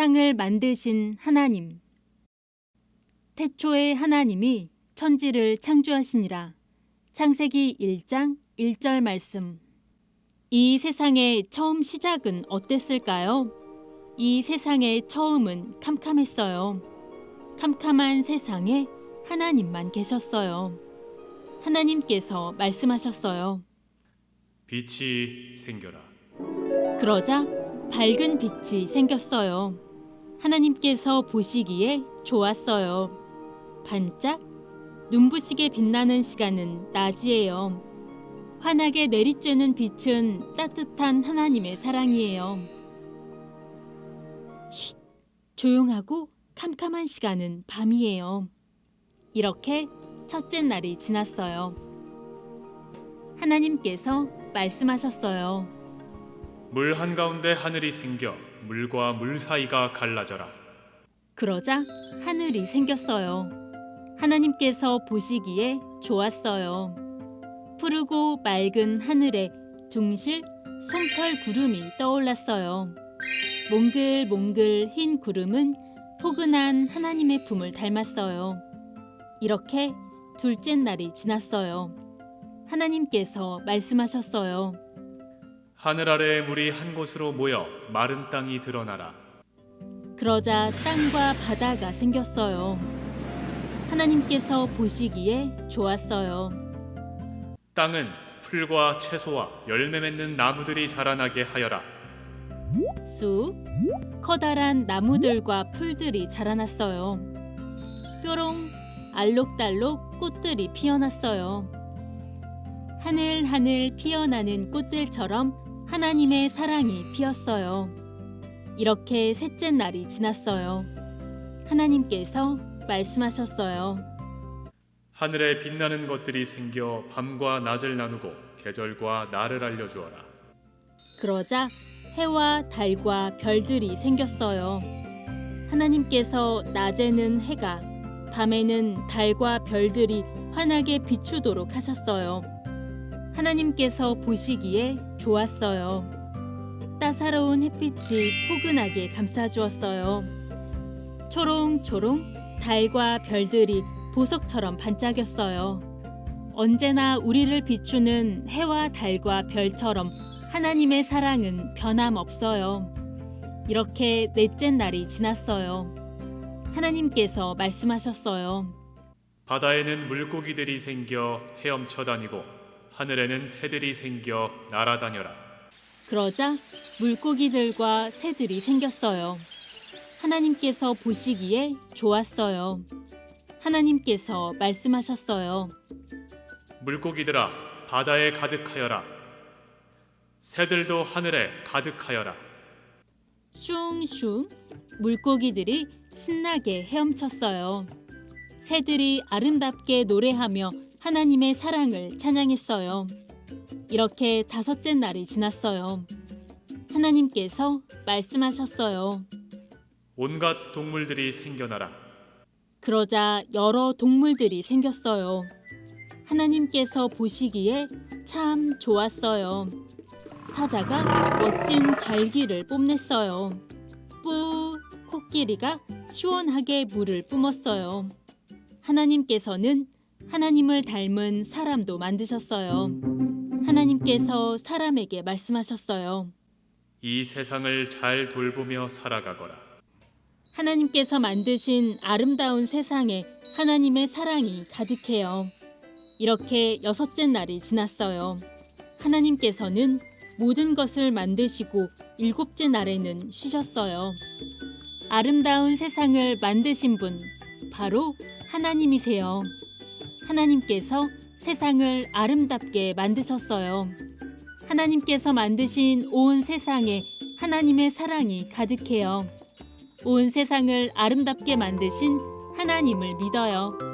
세상을 만드신 하나님. 태초에 하나님이 천지를 창조하시니라. 창세기 1장 1절 말씀. 이 세상의 처음 시작은 어땠을까요? 이 세상의 처음은 캄캄했어요. 캄캄한 세상에 하나님만 계셨어요. 하나님께서 말씀하셨어요. 빛이 생겨라. 그러자 밝은 빛이 생겼어요. 하나님께서 보시기에 좋았어요. 반짝 눈부시게 빛나는 시간은 낮이에요. 환하게 내리쬐는 빛은 따뜻한 하나님의 사랑이에요. 쉿, 조용하고 캄캄한 시간은 밤이에요. 이렇게 첫째 날이 지났어요. 하나님께서 말씀하셨어요. 물 한가운데 하늘이 생겨 물과 물 사이가 갈라져라. 그러자 하늘이 생겼어요. 하나님께서 보시기에 좋았어요. 푸르고 맑은 하늘에 둥실 솜털 구름이 떠올랐어요. 몽글몽글 흰 구름은 포근한 하나님의 품을 닮았어요. 이렇게 둘째 날이 지났어요. 하나님께서 말씀하셨어요. 하늘 아래의 물이 한 곳으로 모여 마른 땅이 드러나라. 그러자 땅과 바다가 생겼어요. 하나님께서 보시기에 좋았어요. 땅은 풀과 채소와 열매 맺는 나무들이 자라나게 하여라. 쑥 커다란 나무들과 풀들이 자라났어요. 뾰롱 알록달록 꽃들이 피어났어요. 하늘하늘 피어나는 꽃들처럼 하나님의 사랑이 피었어요. 이렇게 셋째 날이 지났어요. 하나님께서 말씀하셨어요. 하늘에 빛나는 것들이 생겨 밤과 낮을 나누고 계절과 날을 알려주어라. 그러자 해와 달과 별들이 생겼어요. 하나님께서 낮에는 해가, 밤에는 달과 별들이 환하게 비추도록 하셨어요. 하나님께서 보시기에 좋았어요. 따사로운 햇빛이 포근하게 감싸주었어요. 초롱초롱 달과 별들이 보석처럼 반짝였어요. 언제나 우리를 비추는 해와 달과 별처럼 하나님의 사랑은 변함없어요. 이렇게 넷째 날이 지났어요. 하나님께서 말씀하셨어요. 바다에는 물고기들이 생겨 헤엄쳐 다니고 하늘에는 새들이 생겨 날아다녀라. 그러자 물고기들과 새들이 생겼어요. 하나님께서 보시기에 좋았어요. 하나님께서 말씀하셨어요. 물고기들아 바다에 가득하여라. 새들도 하늘에 가득하여라. 슝슝 물고기들이 신나게 헤엄쳤어요. 새들이 아름답게 노래하며 하나님의 사랑을 찬양했어요. 이렇게 다섯째 날이 지났어요. 하나님께서 말씀하셨어요. 온갖 동물들이 생겨나라. 그러자 여러 동물들이 생겼어요. 하나님께서 보시기에 참 좋았어요. 사자가 멋진 갈기를 뽐냈어요. 뿌 코끼리가 시원하게 물을 뿜었어요. 하나님께서는 하나님을 닮은 사람도 만드셨어요. 하나님께서 사람에게 말씀하셨어요. 이 세상을 잘 돌보며 살아가거라. 하나님께서 만드신 아름다운 세상에 하나님의 사랑이 가득해요. 이렇게 여섯째 날이 지났어요. 하나님께서는 모든 것을 만드시고 일곱째 날에는 쉬셨어요. 아름다운 세상을 만드신 분, 바로 하나님이세요. 하나님께서 세상을 아름답게 만드셨어요. 하나님께서 만드신 온 세상에 하나님의 사랑이 가득해요. 온 세상을 아름답게 만드신 하나님을 믿어요.